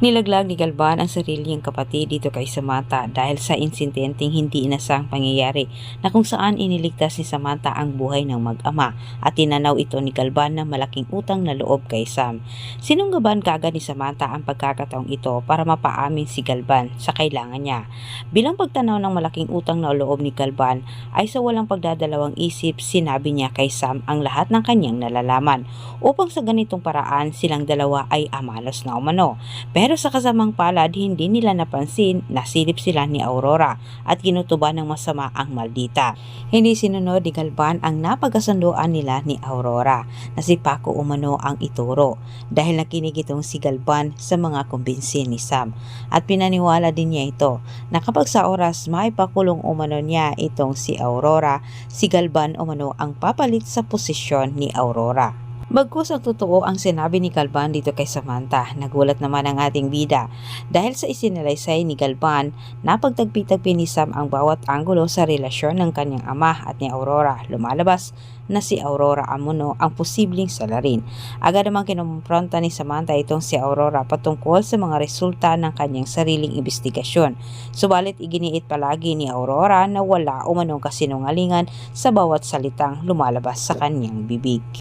Nilaglag ni Galvan ang sarili niyang kapatid dito kay Samantha dahil sa insidenteng hindi inasang pangyayari na kung saan iniligtas ni Samantha ang buhay ng mag-ama at tinanaw ito ni Galvan na malaking utang na loob kay Sam. Sinunggaban kagad ni Samantha ang pagkakataong ito para mapaamin si Galvan sa kailangan niya. Bilang pagtanaw ng malaking utang na loob ni Galvan ay sa walang pagdadalawang isip sinabi niya kay Sam ang lahat ng kanyang nalalaman upang sa ganitong paraan silang dalawa ay amalas na umano. Pero sa kasamang palad, hindi nila napansin na silip sila ni Aurora at ginutuban ng masama ang maldita. Hindi sinunod ni Galvan ang napagkasunduan nila ni Aurora na si Paco umano ang ituro dahil nakinig itong si Galvan sa mga kumbinsin ni Sam at pinaniwala din niya ito na kapag sa oras maipakulong umano niya itong si Aurora, si Galvan umano ang papalit sa posisyon ni Aurora. Bagkus ang totoo ang sinabi ni Galvan dito kay Samantha, nagulat naman ang ating bida. Dahil sa isinalaysay ni Galvan, napagtagpi-tagpi ni Sam ang bawat anggulo sa relasyon ng kanyang ama at ni Aurora. Lumalabas na si Aurora Amuno ang posibleng salarin. Agad namang kinumpronta ni Samantha itong si Aurora patungkol sa mga resulta ng kanyang sariling investigasyon. Subalit iginiit palagi ni Aurora na wala umanong kasinungalingan sa bawat salitang lumalabas sa kanyang bibig.